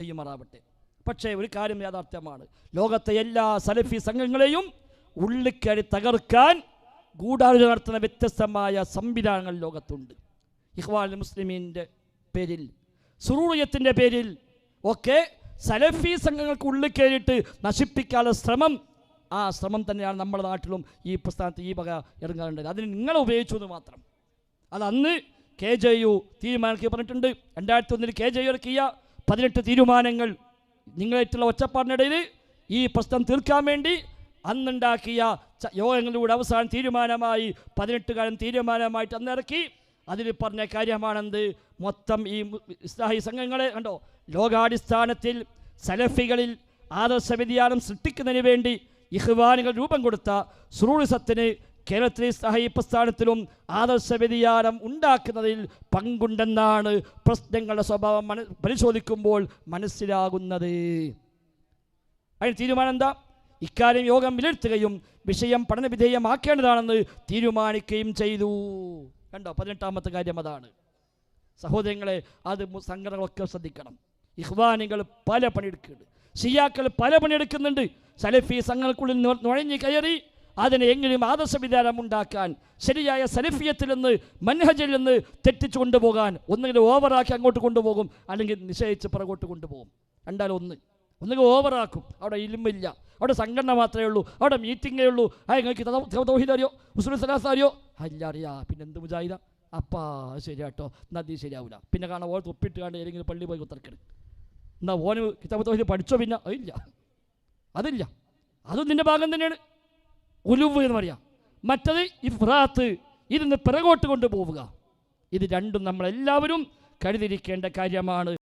ചെയ്യുമാറാവട്ടെ. പക്ഷേ ഒരു കാര്യം യാഥാർത്ഥ്യമാണ്. ലോകത്തെ എല്ലാ സലഫി സംഘങ്ങളെയും ഉള്ളിക്കടി തകർക്കാൻ ഗൂഢാലോചന നടത്തുന്ന വ്യത്യസ്തമായ സംവിധാനങ്ങൾ ലോകത്തുണ്ട്. ഇഹ്വാൽ മുസ്ലിമീന്റെ പേരിൽ സുറൂറിയത്തിന്റെ പേരിൽ ഒക്കെ സലഫി സംഘങ്ങൾക്ക് ഉള്ളിൽ കയറിയിട്ട് നശിപ്പിക്കാനുള്ള ശ്രമം ആ ശ്രമം തന്നെയാണ് നമ്മുടെ നാട്ടിലും ഈ പ്രസ്ഥാനത്ത് ഈ വക ഇറങ്ങാറുണ്ട്. അതിന് നിങ്ങൾ ഉപയോഗിച്ചു എന്ന് മാത്രം. അത് അന്ന് കെ ജെ യു തീരുമാനിക്കുക പറഞ്ഞിട്ടുണ്ട്. രണ്ടായിരത്തി ഒന്നിൽ കെ ജെ യു ഇറക്കിയ പതിനെട്ട് തീരുമാനങ്ങൾ നിങ്ങളായിട്ടുള്ള ഒച്ചപ്പാടിനിടയിൽ ഈ പ്രശ്നം തീർക്കാൻ വേണ്ടി അന്നുണ്ടാക്കിയ യോഗങ്ങളിലൂടെ അവസാനം തീരുമാനമായി പതിനെട്ട് കാലം തീരുമാനമായിട്ട് അന്നിറക്കി. അതിൽ പറഞ്ഞ കാര്യമാണെന്ത്? മൊത്തം ഈ ഇസ്ലാഹി സംഘങ്ങളെ കണ്ടോ? ലോകാടിസ്ഥാനത്തിൽ സലഫികളിൽ ആദർശ വ്യതിയാനം സൃഷ്ടിക്കുന്നതിന് വേണ്ടി ഇഹ്വാനുകൾ രൂപം കൊടുത്ത സുറൂറിസത്തിന് കേരളത്തിലെ സഹായ പ്രസ്ഥാനത്തിലും ആദർശ വ്യതിയാനം ഉണ്ടാക്കുന്നതിൽ പങ്കുണ്ടെന്നാണ് പ്രശ്നങ്ങളുടെ സ്വഭാവം മന പരിശോധിക്കുമ്പോൾ മനസ്സിലാകുന്നത്. അതിന് തീരുമാനം എന്താ? ഇക്കാര്യം യോഗം വിലയിരുത്തുകയും വിഷയം പഠനവിധേയമാക്കേണ്ടതാണെന്ന് തീരുമാനിക്കുകയും ചെയ്തു. കണ്ടോ? പതിനെട്ടാമത്തെ കാര്യം അതാണ്. സഹോദരങ്ങളെ അത് സംഘടനകളൊക്കെ ശ്രദ്ധിക്കണം. ഇഹ്വാനികൾ പല പണിയെടുക്കുന്നുണ്ട്. ഷിയാക്കൾ പല പണിയെടുക്കുന്നുണ്ട്. സലഫി സംഘങ്ങൾക്കുള്ളിൽ നുഴഞ്ഞു കയറി അതിനെ എങ്ങനെയും ആദർശ വിധാനം ഉണ്ടാക്കാൻ ശരിയായ സലഫിയത്തിൽ നിന്ന് മൻഹജിൽ നിന്ന് തെറ്റിച്ചു കൊണ്ടുപോകാൻ ഒന്നുകിൽ ഓവറാക്കി അങ്ങോട്ട് കൊണ്ടുപോകും അല്ലെങ്കിൽ നിശ്ചയിച്ച് പുറകോട്ട് കൊണ്ടുപോകും. രണ്ടാലും ഒന്ന്. ഒന്നുകിൽ ഓവറാക്കും. അവിടെ ഇലുമില്ല അവിടെ സംഘടന മാത്രമേ ഉള്ളൂ. അവിടെ മീറ്റിങ്ങേ ഉള്ളൂ. ആ നിങ്ങൾക്ക് അറിയോ? മുസ്ലിം സലാസ് അറിയോ? അല്ല അറിയാ. പിന്നെ എന്ത് മുജാഹിദ? അപ്പാ ശരിയാട്ടോ. നദി ശരിയാവില്ല പിന്നെ കാണാൻ ഓരോ ഒപ്പിട്ട് കാണാൻ ഏതെങ്കിലും പള്ളി പോയി കുത്തർക്കരുത് എന്നാൽ ഓന് കിതാബ് തൗഹീദ് പഠിച്ചോ പിന്നെ? അതില്ല. അതില്ല. അതും നിന്റെ ഭാഗം തന്നെയാണ്. ഉലുവ് എന്ന് പറയാം. മറ്റത് ഇഫ്രാത്ത് ഇതിന് പിറകോട്ട് കൊണ്ടുപോവുക. ഇത് രണ്ടും നമ്മളെല്ലാവരും കരുതിരിക്കേണ്ട കാര്യമാണ്.